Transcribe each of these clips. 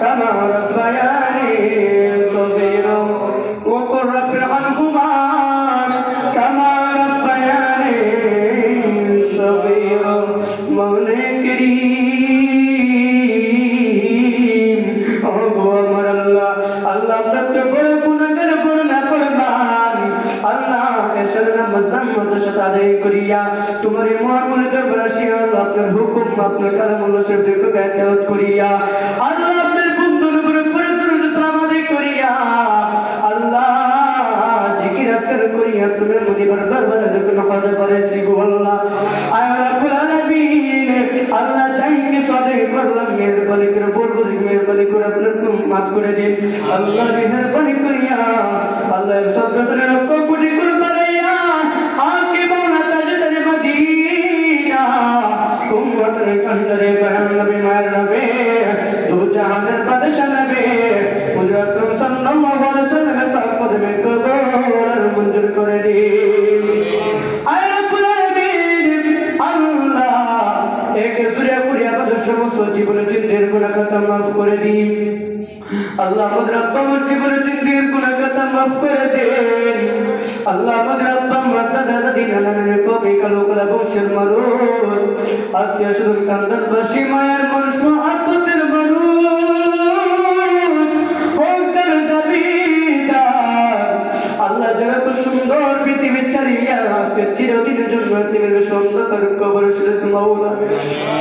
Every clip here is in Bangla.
كما ربياني صغيرا وقل رب ارحمهما كما ربياني صغيرا মৌলে করিম ও গো আমার আল্লাহ আল্লাহ আপনাকে বড় গুণাগার বড় না করবান আল্লাহ এসর নামাজ সাথে আদায় করিয়া তোমার এই মহাগুণে দরবার আসিয়া আল্লাহ আপনার হুকুম আপনার কালামুল্লাহ শরীফ থেকে তেলাওয়াত করিয়া আল্লাহ আসকার করিয়া তোমার মদিবার দরবারে যখন হজে করেছি গো আল্লাহ আয় রাব্বুল আলামিন আল্লাহ চাইকে সদে করলাম মেহরবানি করে বলব যে মেহরবানি করে আপনার মাফ করে দিন। আল্লাহ মেহরবানি করিয়া আল্লাহ সব বছরের লক্ষ কোটি করে বানাইয়া আকে বানা তাজদারে মদিনা উম্মতের কন্দরে বয়ান নবী মায়ের নবে দু জাহানের বাদশা নবে হুজরত সাল্লাল্লাহু আলাইহি ওয়াসাল্লামের সমস্ত জীবনের চিন্তের গুণা খাতা মাফ করে দিন। আল্লাহ আমাদের আব্বা আমার জীবনের চিন্তের গুণা খাতা মাফ করে দেন। আল্লাহ আমাদের আব্বা আমার দাদা, দাদি, নানা, নানি কবি কালো কালা বংশের মানুষ। আত্মীয় স্বজন কান্দার বাসী মায়ের মানুষ মহাব্বতের আজকে চিরদিনের জন্য তুমি সুন্দর কবর শুনেছ মাওলা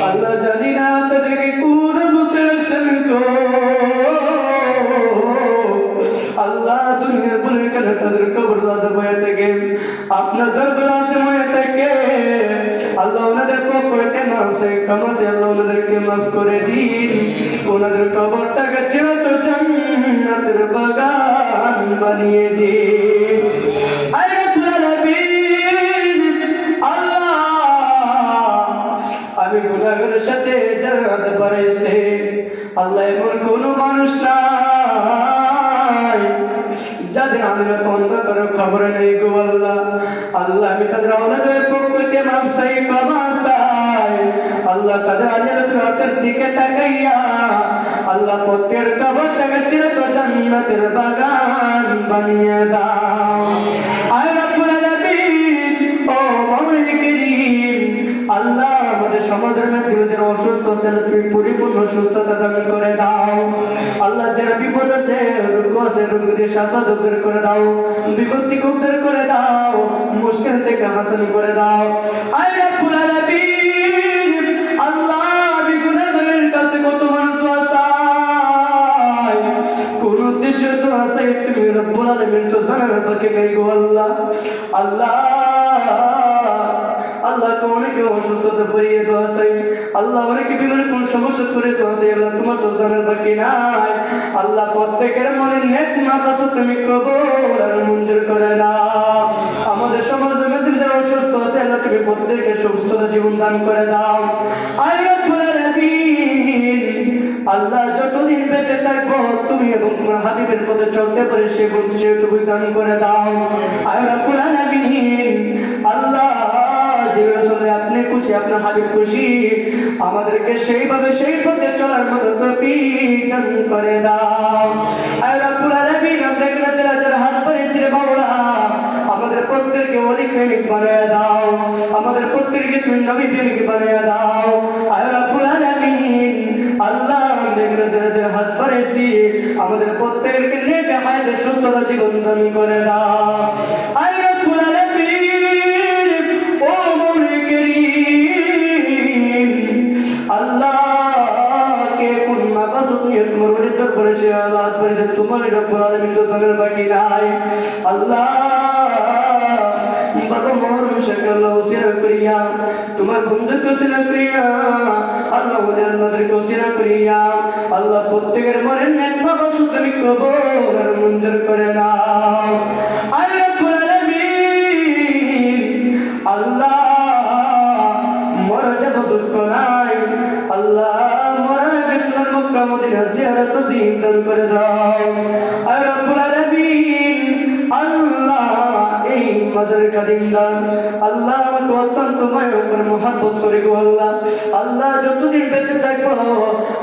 আল্লাহ জানি না তাদেরকে কোন গো আল্লাহ দুনিয়ার বলে কেন তাদের কবর রাজা হয়ে থাকে আপনার দরবার আসে হয়ে থাকে আল্লাহ ওনাদের পক্ষে মাফে কামাসে আল্লাহ ওনাদেরকে মাফ করে দিন ওনাদের কবরটাকে ছিল তো জান্নাতের বাগান বানিয়ে আল্লাহ এমন কোন মানুষ নাই যাদের আমি অন্ধকার খবর নেই গো আল্লাহ। আল্লাহ, আমি তাদের মাপ চাই, ক্ষমা চাই। আল্লাহ, তাদের আজের রাতের দিকে তাকাইয়া আল্লাহ প্রত্যেক কবর থেকে চিরত জান্নাতের বাগান বানিয়ে দাও। আয় অসুস্থ আছে তুমি পরিপূর্ণ সুস্থতা দান করে দাও। আল্লাহ যারা বিপদ আছে, রোগ আছে, রোগীদের সাথে দূর করে দাও। বিপত্তি উদ্ধার করে দাও। মুশকিল থেকে হাসিল করে দাও। আয় রব্বুল আল্লাহ আমি গুনাহগারের কাছে কত মানুষ আসাই তুমি তো জানার গো আল্লাহ। আল্লাহ আল্লাহ অনেকে অসুস্থতা পড়িয়ে আছে আল্লাহ অনেকে বিভিন্ন কোন সমস্যা করে আছে আল্লাহ তোমার তো জানার বাকি নাই। আল্লাহ প্রত্যেকের মনে নেক মাথা তুমি কবর আর মঞ্জুর করে দাও আমাদের সমাজের মধ্যে যারা অসুস্থ আছে, আল্লাহ তুমি প্রত্যেককে সুস্থতা জীবন দান করে দাও। আল্লাহ আল্লাহ যতদিন বেঁচে থাকব, তুমি এবং তোমার হাবিবের পথে চলতে পারে, সে তুমি দান করে দাও। আল্লাহ আল্লাহ আপনি খুশি, আপনার হাবিব খুশি। আমাদেরকে সেইভাবে সেই পথে চলার মতো দান করে আমাদের দাও। আল্লাহ হাত পাইছি আমাদের জীবন দান করে দাও। ও নিয়ে করেছে, আল্লাহ করেছে তোমার রব্বুল আলামিন তো জানার বাকি নাই। আল্লাহ করিয়া, তোমার বন্ধুকে ওসিরা করিয়া, আল্লাহ ওদের আমাদেরকে করিয়া, আল্লাহ প্রত্যেকের করে আল্লাহ আল্লাহ করে দাও। আল্লাহ যতদিন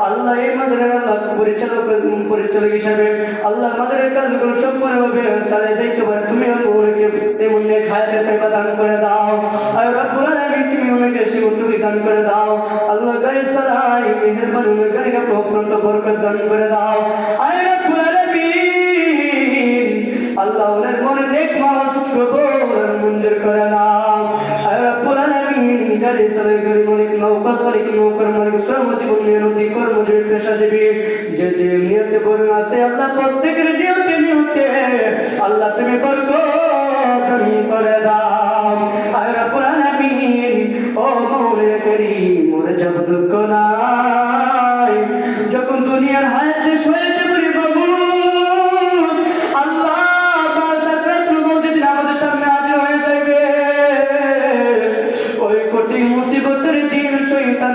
আল্লাহ এই মাজারের পরিচালক পরিচালক হিসাবে আল্লাহ আমাদের কাজগুলো সম্পূর্ণভাবে চালিয়ে যাইতে পারে। তুমি আমাকে তেমন খায়াতে তাইবা দান করে দাও। আর রব্বুল আলামিন, তুমি আমাকে সীমতুবি দান করে দাও। আল্লাহ গায়ে সালাই বরকত দান করে দাও। আয় রব্বুল আলামিন, আল্লাহ ওনার মনে নেক মাসুক কবুল মঞ্জুর করে নাও। আয় রব্বুল আলামিন গাড়ি সালাই গাড়ি মালিক, নৌকা সালিক নৌকার মালিক, শ্রম জীবন নিয়তি কর্মজীবী পেশাজীবী যে যে নিয়তে বরণ আছে, আল্লাহ প্রত্যেকের নিয়তে নিয়তে, আল্লাহ তুমি বরকত দান করে দাও। আয় রব্বুল আলামিন, ও মৌলে করিম মোর জব দুঃখ নাই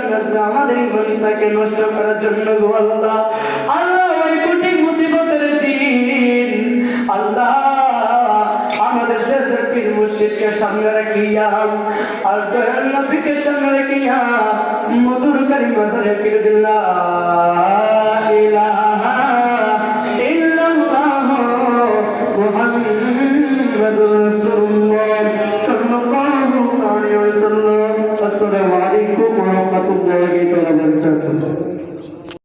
শয়তান আসবে আমাদের ইমানটাকে নষ্ট করার জন্য গো আল্লাহ। আল্লাহ, ওই কঠিন মুসিবতের দিন। আল্লাহ সামনে রাখিয়া, আর সামনে রাখিয়া মধুর কালিমা রেখে কিরদিল্লাহ